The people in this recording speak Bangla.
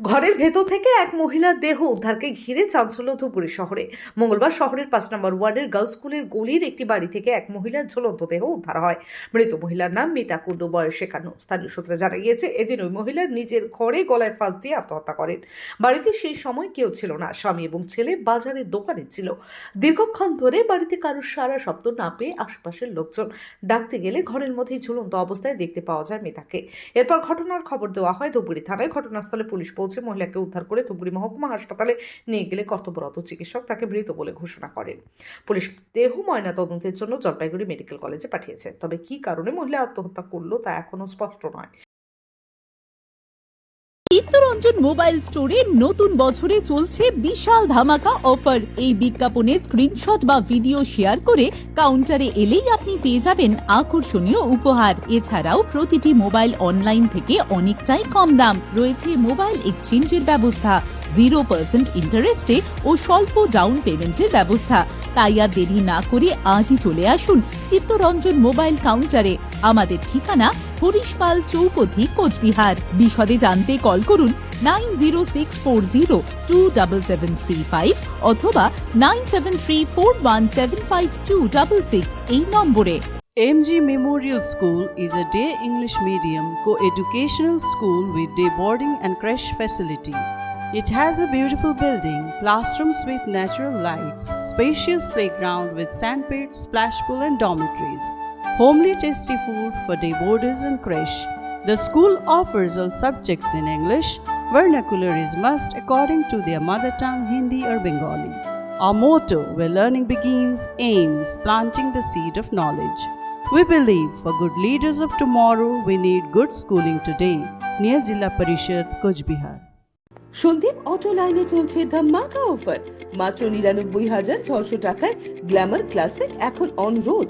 ঘরের ভেতর থেকে এক মহিলার দেহ উদ্ধারকে ঘিরে চাঞ্চল্য ধুপুরি শহরে। মঙ্গলবার শহরের পাঁচ নম্বর ওয়ার্ডের গার্লস স্কুলের গলির একটি বাড়ি থেকে এক মহিলার ঝুলন্ত দেহ উদ্ধার হয়। মৃত মহিলার নাম মিতা কুণ্ডু, বয়স একান্ন। স্থানীয় সূত্রে জানা গিয়েছে, এদিন ওই মহিলার নিজের ঘরে গলায় ফাঁস দিয়ে আত্মহত্যা করেন। বাড়িতে সেই সময় কেউ ছিল না, স্বামী এবং ছেলে বাজারের দোকানে ছিল। দীর্ঘক্ষণ ধরে বাড়িতে কারোর সারা শব্দ না পেয়ে আশেপাশের লোকজন ডাকতে গেলে ঘরের মধ্যেই ঝুলন্ত অবস্থায় দেখতে পাওয়া যায় মিতাকে। এরপর ঘটনার খবর দেওয়া হয় ধুবুরি থানায়। ঘটনাস্থলে পুলিশ পৌঁছে মহিলাকে উদ্ধার করে ধুবুরি মহকুমা হাসপাতালে নিয়ে গেলে কর্তব্যরত চিকিৎসক তাকে মৃত বলে ঘোষণা করেন। পুলিশ দেহ ময়না তদন্তের জন্য জলপাইগুড়ি মেডিকেল কলেজে পাঠিয়েছে। তবে কি কারণে মহিলা আত্মহত্যা করল তা এখনও স্পষ্ট নয়। চিত্তরঞ্জন মোবাইল স্টোরে নতুন বছরে চলছে বিশাল ধামাকা অফার। এই বিজ্ঞাপনের স্ক্রিনশট বা ভিডিও শেয়ার করে কাউন্টারে এলেই আপনি পেয়ে যাবেন আকর্ষণীয় উপহার। এছাড়াও প্রতিটি মোবাইল অনলাইন থেকে অনেকটাই কম দাম। রয়েছে মোবাইল এক্সচেঞ্জের ব্যবস্থা জিরো পার্সেন্ট ইন্টারেস্টে ও স্বল্প ডাউন পেমেন্টের ব্যবস্থা। তাই আর দেরি না করে আজই চলে আসুন চিত্তরঞ্জন মোবাইল কাউন্টারে আমাদের ঠিকানা হরিশপাল চৌপথি কোচবিহার বিশদে জানতে কল করুন nine zero six four zero two double seven three five অথবা nine seven three four one seven five two double six এই নম্বরে MG Memorial School is a day English medium co-educational school with day boarding and creche facility. It has a beautiful building, classrooms with natural lights, spacious playground with sandpit, splash pool and dormitories, homely tasty food for day boarders and creche. The school offers all subjects in English. Vernacular is must according to their mother tongue Hindi or Bengali. Our motto, where learning begins, aims planting the seed of knowledge. We believe for good leaders of tomorrow, we need good schooling today. Near Jilla Parishad, Kuch Bihar. Sandeep auto লাইনে চলছে ধামাকা অফার মাত্র নিরানব্বই হাজার ছশো টাকায় গ্ল্যামার ক্লাসিক এখন অন রোড